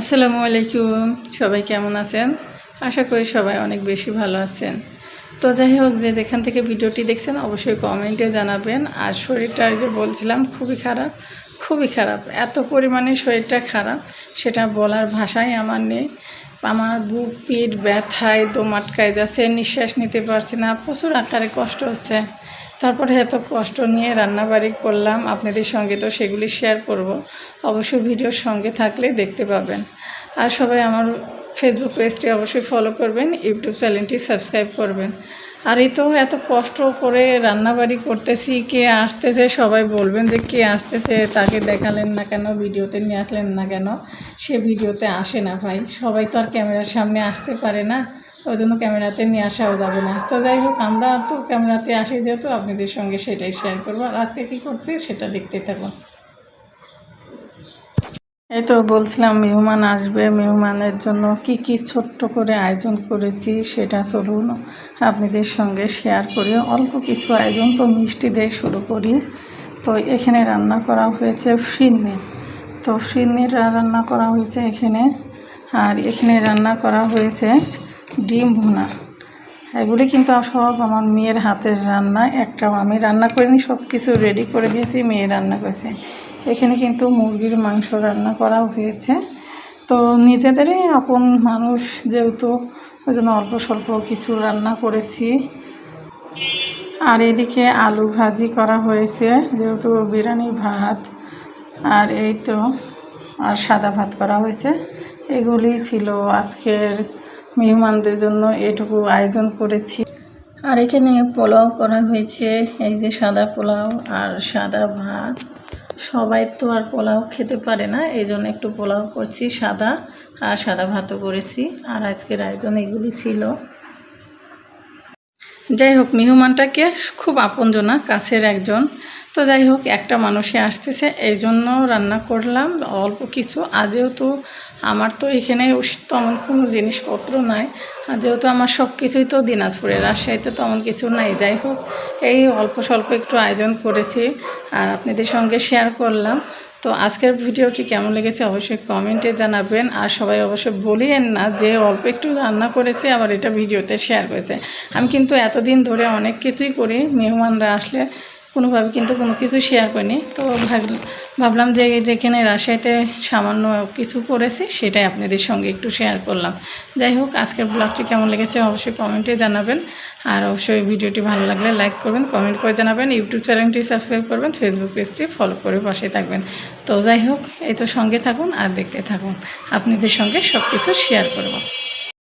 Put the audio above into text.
আসসালামু আলাইকুম, সবাই কেমন আছেন? আশা করি সবাই অনেক বেশি ভালো আছেন। তো যাই হোক, যে যেখান থেকে ভিডিওটি দেখছেন, অবশ্যই কমেন্টে জানাবেন। আর শরীরটা যে বলছিলাম, খুবই খারাপ খুবই খারাপ। এত পরিমাণে শরীরটা খারাপ, সেটা বলার ভাষাই আমার নেই। আমার বুক, পিঠ ব্যথায় দম আটকায় যাচ্ছে, নিঃশ্বাস নিতে পারছি না, প্রচুর আকারে কষ্ট হচ্ছে। তারপরে এত কষ্ট নিয়ে রান্নাবাড়ি করলাম, আপনাদের সঙ্গে তো সেগুলি শেয়ার করব। অবশ্যই ভিডিওর সঙ্গে থাকলে দেখতে পাবেন। আর সবাই আমার ফেসবুক পেজটি অবশ্যই ফলো করবেন ইউটিউব চ্যানেলটি সাবস্ক্রাইব করবেন। আর এই তো এত কষ্ট করে রান্নাবাড়ি করতেছি, কে আসতেছে সবাই বলবেন যে কে আসতেছে, তাকে দেখালেন না কেন, ভিডিওতে নিয়ে আসলেন না কেন, সে ভিডিওতে আসে না ভাই। সবাই তো আর ক্যামেরার সামনে আসতে পারে না, ওই জন্য ক্যামেরাতে নিয়ে আসাও যাবে না। তো যাই হোক, আমরা তো ক্যামেরাতে আসি যেহেতু, আপনাদের সঙ্গে সেটাই শেয়ার করব। আর আজকে কী করছি সেটা দেখতে থাকুন। এই তো বলছিলাম মেহমান আসবে, মেহমানের জন্য কি কি ছোট্ট করে আয়োজন করেছি সেটা চলুন আপনাদের সঙ্গে শেয়ার করি। অল্প কিছু আয়োজন তো মিষ্টি দিয়ে শুরু করি। তো এখানে রান্না করা হয়েছে ফিরনি তো ফিরনির রান্না করা হয়েছে এখানে। আর এখানে রান্না করা হয়েছে ডিম ভুনা। এগুলি কিন্তু সব আমার মেয়ের হাতের রান্না, একটাও আমি রান্না করিনি সব কিছু রেডি করে দিয়েছি, মেয়ে রান্না করেছে। এখানে কিন্তু মুরগির মাংস রান্না করা হয়েছে। তো নিজেদেরই আপন মানুষ যেহেতু ওই জন্য অল্প স্বল্প কিছু রান্না করেছি। আর এদিকে আলু ভাজি করা হয়েছে, যেহেতু বিরিয়ানি ভাত, আর এই তো, আর সাদা ভাত করা হয়েছে। এগুলি ছিল আজকের মেহমানদের জন্য এটুকু আয়োজন করেছি। আর এখানে পোলাও করা হয়েছে, এই যে সাদা পোলাও আর সাদা ভাত। সবাই তো আর পোলাও খেতে পারে না, এই জন্য একটু পোলাও করছি, সাদা আর সাদা ভাতও করেছি। আর আজকের আয়োজন এগুলি ছিল। যাই হোক, মেহমানটাকে খুব আপনজনা, কাছের একজন। তো যাই হোক, একটা মানুষে আসতেছে এই জন্য রান্না করলাম, অল্প কিছু। আর যেহেতু আমার তো এখানে তেমন কোনো জিনিসপত্র নাই, আর যেহেতু আমার সব কিছুই তো দিনাজপুরে রাজশাহীতে তেমন কিছু নাই। যাই হোক, এই অল্প স্বল্প একটু আয়োজন করেছি, আর আপনাদের সঙ্গে শেয়ার করলাম। তো আজকের ভিডিওটি কেমন লেগেছে অবশ্যই কমেন্টে জানাবেন। আর সবাই অবশ্যই বলিয়েন না যে অল্প একটু রান্না করেছে, আবার এটা ভিডিওতে শেয়ার করেছে। আমি কিন্তু এতদিন ধরে অনেক কিছুই করি, মেহমানরা আসলে কোনোভাবে কিন্তু কোনো কিছু শেয়ার করিনি। তো ভাব- ভাবলাম যে যেখানে রাজশাহীতে সামান্য কিছু করেছি সেটাই আপনাদের সঙ্গে একটু শেয়ার করলাম। যাই হোক, আজকের ব্লগটি কেমন লেগেছে অবশ্যই কমেন্টে জানাবেন। আর অবশ্যই ভিডিওটি ভালো লাগলে লাইক করবেন কমেন্ট করে জানাবেন ইউটিউব চ্যানেলটি সাবস্ক্রাইব করবেন ফেসবুক পেজটি ফলো করে পাশে থাকবেন। তো যাই হোক, এই তো সঙ্গে থাকুন আর দেখতে থাকুন। আপনাদের সঙ্গে সব কিছু শেয়ার করব।